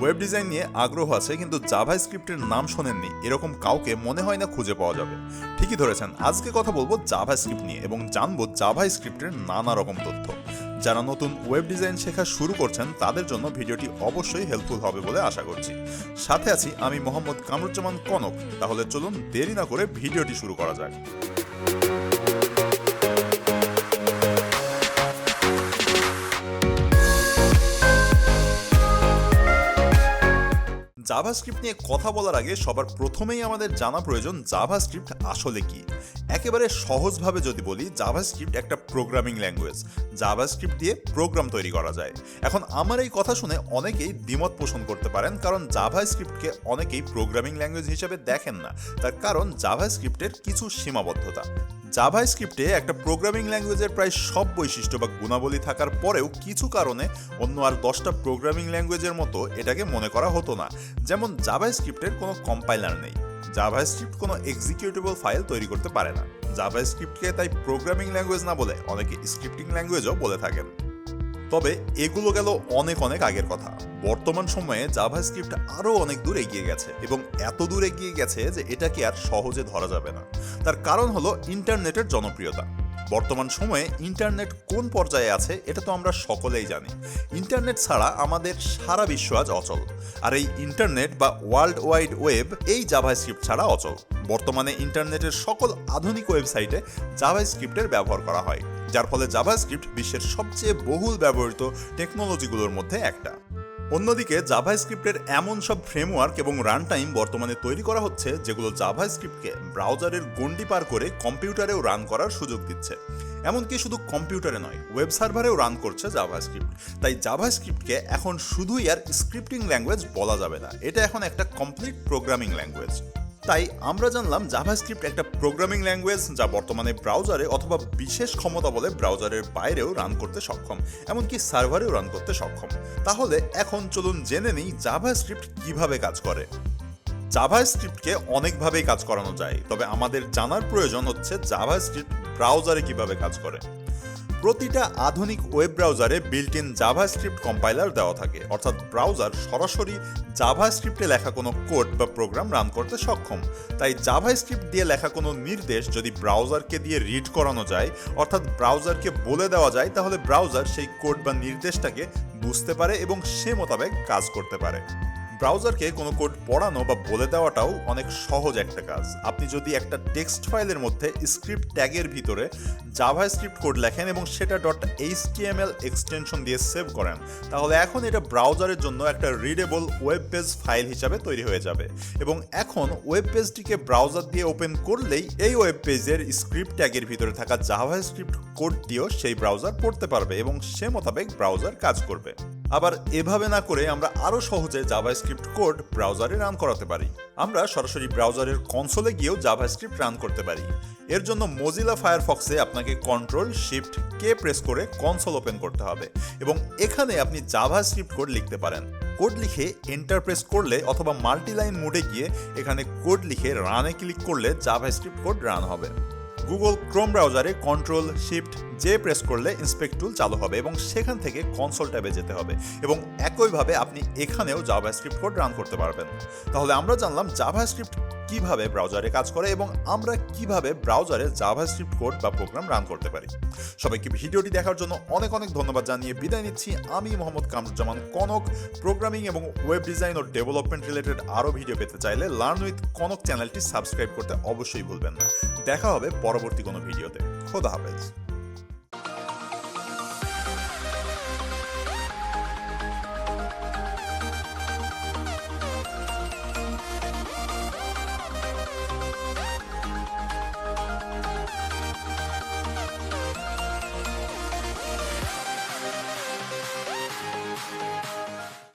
Web design নিয়ে আগ্রহ আছে, কিন্তু জাভা স্ক্রিপ্টের নাম শোনেননি। এরকম কাউকে মনে হয় না খুঁজে পাওয়া যাবে। ঠিকই ধরেছেন, আজকে কথা বলব জাভা স্ক্রিপ্ট নিয়ে এবং জানব জাভা স্ক্রিপ্টের নানা রকম তথ্য। যারা নতুন ওয়েব ডিজাইন শেখা শুরু করছেন, তাদের জন্য ভিডিওটি অবশ্যই হেল্পফুল হবে বলে আশা করছি। সাথে আছি আমি মোহাম্মদ কামরুজ্জামান কনক। তাহলে চলুন দেরি না করে ভিডিওটি শুরু করা যাক। জাভাস্ক্রিপ্ট নিয়ে কথা বলার আগে সবার প্রথমেই আমাদের জানা প্রয়োজন জাভাস্ক্রিপ্ট আসলে কি। একেবারে সহজভাবে যদি বলি জাভাস্ক্রিপ্ট একটা প্রোগ্রামিং ল্যাঙ্গুয়েজ জাভাস্ক্রিপ্ট দিয়ে প্রোগ্রাম তৈরি করা যায়। এখন আমার এই কথা শুনে অনেকেই দ্বিমত পোষণ করতে পারেন, কারণ জাভাস্ক্রিপ্টকে অনেকেই প্রোগ্রামিং ল্যাঙ্গুয়েজ হিসেবে দেখেন না। তার কারণ জাভাস্ক্রিপ্টের কিছু সীমাবদ্ধতা। জাভা স্ক্রিপ্টে একটা প্রোগ্রামিং ল্যাঙ্গুয়েজের প্রায় সব বৈশিষ্ট্য বা গুণাবলী থাকার পরেও কিছু কারণে অন্য আর দশটা প্রোগ্রামিং ল্যাঙ্গুয়েজের মতো এটাকে মনে করা হতো না। যেমন জাভা স্ক্রিপ্টের কোনো কম্পাইলার নেই। জাভা স্ক্রিপ্ট কোনো এক্সিকিউটেবল ফাইল তৈরি করতে পারে না। জাভা স্ক্রিপ্টকে তাই প্রোগ্রামিং ল্যাঙ্গুয়েজ না বলে অনেকে স্ক্রিপ্টিং ল্যাঙ্গুয়েজও বলে থাকেন। তবে এগুলো গেল অনেক অনেক আগের কথা। বর্তমান সময়ে জাভাস্ক্রিপ্ট আরও অনেক দূর এগিয়ে গেছে এবং এত দূর এগিয়ে গেছে যে এটাকে আর সহজে ধরা যাবে না। তার কারণ হলো ইন্টারনেটের জনপ্রিয়তা। বর্তমান সময়ে ইন্টারনেট কোন পর্যায়ে আছে এটা তো আমরা সকলেই জানি। ইন্টারনেট ছাড়া আমাদের সারা বিশ্ব আজ অচল। আর এই ইন্টারনেট বা ওয়ার্ল্ড ওয়াইড ওয়েব এই জাভাস্ক্রিপ্ট ছাড়া অচল। বর্তমানে ইন্টারনেটের সকল আধুনিক ওয়েবসাইটে জাভাস্ক্রিপ্টের ব্যবহার করা হয়। যার ফলে জাভাস্ক্রিপ্ট বিশ্বের সবচেয়ে বহুল ব্যবহৃত টেকনোলজিগুলোর মধ্যে একটা। অন্যদিকে জাভাস্ক্রিপ্টের এমন সব ফ্রেমওয়ার্ক এবং রান টাইম বর্তমানে তৈরি করা হচ্ছে, যেগুলো জাভাস্ক্রিপ্টকে ব্রাউজারের গণ্ডি পার করে কম্পিউটারেও রান করার সুযোগ দিচ্ছে। এমনকি শুধু কম্পিউটারে নয় ওয়েব সার্ভারেও রান করছে জাভাস্ক্রিপ্ট তাই জাভাস্ক্রিপ্টকে এখন শুধুই আর স্ক্রিপ্টিং ল্যাঙ্গুয়েজ বলা যাবে না, এটা এখন একটা কমপ্লিট প্রোগ্রামিং ল্যাঙ্গুয়েজ তাই আমরা জানলাম জাভাস্ক্রিপ্ট একটা প্রোগ্রামিং ল্যাঙ্গুয়েজ যা বর্তমানে ব্রাউজারে অথবা বিশেষ ক্ষমতা বলে ব্রাউজারের বাইরেও রান করতে সক্ষম, এমনকি সার্ভারেও রান করতে সক্ষম। তাহলে এখন চলুন জেনে নিই জাভাস্ক্রিপ্ট কীভাবে কাজ করে। জাভাস্ক্রিপ্টকে অনেকভাবেই কাজ করানো যায়, তবে আমাদের জানার প্রয়োজন হচ্ছে জাভাস্ক্রিপ্ট ব্রাউজারে কীভাবে কাজ করে। প্রতিটা আধুনিক ওয়েব ব্রাউজারে বিল্ট ইন জাভাস্ক্রিপ্ট কম্পাইলার দেওয়া থাকে। অর্থাৎ ব্রাউজার সরাসরি জাভাস্ক্রিপ্টে লেখা কোনো কোড বা প্রোগ্রাম রান করতে সক্ষম। তাই জাভাস্ক্রিপ্ট দিয়ে লেখা কোনো নির্দেশ যদি ব্রাউজারকে দিয়ে রিড করানো যায়, অর্থাৎ ব্রাউজারকে বলে দেওয়া যায়, তাহলে ব্রাউজার সেই কোড বা নির্দেশটাকে বুঝতে পারে এবং সে মোতাবেক কাজ করতে পারে। ব্রাউজারকে কোনো কোড পড়ানো বা বলে দেওয়াটাও অনেক সহজ একটা কাজ। আপনি যদি একটা টেক্সট ফাইলের মধ্যে স্ক্রিপ্ট ট্যাগের ভিতরে জাভা স্ক্রিপ্ট কোড লেখেন এবং সেটা ডট এইচটিএমএল এক্সটেনশন দিয়ে সেভ করেন, তাহলে এখন এটা ব্রাউজারের জন্য একটা রিডেবল ওয়েব পেজ ফাইল হিসাবে তৈরি হয়ে যাবে। এবং এখন ওয়েব পেজটিকে ব্রাউজার দিয়ে ওপেন করলেই এই ওয়েব পেজের স্ক্রিপ্ট ট্যাগের ভিতরে থাকা জাভা স্ক্রিপ্ট কোডটিও সেই ব্রাউজার পড়তে পারবে এবং সে মোতাবেক ব্রাউজার কাজ করবে। আবার এভাবে না করে আমরা আরও সহজে জাভাস্ক্রিপ্ট কোড ব্রাউজারে রান করাতে পারি। আমরা সরাসরি ব্রাউজারের কনসোলে গিয়েও জাভাস্ক্রিপ্ট রান করতে পারি। এর জন্য মজিলা ফায়ারফক্সে আপনাকে কন্ট্রোল শিফট কে প্রেস করে কনসোল ওপেন করতে হবে এবং এখানে আপনি জাভাস্ক্রিপ্ট কোড লিখতে পারেন। কোড লিখে এন্টার প্রেস করলে অথবা মাল্টিলাইন মোডে গিয়ে এখানে কোড লিখে রানে ক্লিক করলে জাভাস্ক্রিপ্ট কোড রান হবে। গুগল ক্রোম ব্রাউজারে কন্ট্রোল শিফট যে প্রেস করলে ইন্সপেক্ট টুল চালু হবে এবং সেখান থেকে কনসোল ট্যাবে যেতে হবে এবং একইভাবে আপনি এখানেও জাভা স্ক্রিপ্ট কোড রান করতে পারবেন। তাহলে আমরা জানলাম জাভাস্ক্রিপ্ট কীভাবে ব্রাউজারে কাজ করে এবং আমরা কীভাবে ব্রাউজারে জাভাস্ক্রিপ্ট কোড বা প্রোগ্রাম রান করতে পারি? সবাইকে ভিডিওটি দেখার জন্য অনেক অনেক ধন্যবাদ জানিয়ে বিদায় নিচ্ছি। আমি মোহাম্মদ কামরুজ্জামান কনক। প্রোগ্রামিং এবং ওয়েব ডিজাইন ও ডেভেলপমেন্ট রিলেটেড আরও ভিডিও পেতে চাইলে লার্ন উইথ কনক চ্যানেলটি সাবস্ক্রাইব করতে অবশ্যই ভুলবেন না। দেখা হবে পরবর্তী কোনো ভিডিওতে খোদা হাফেজ।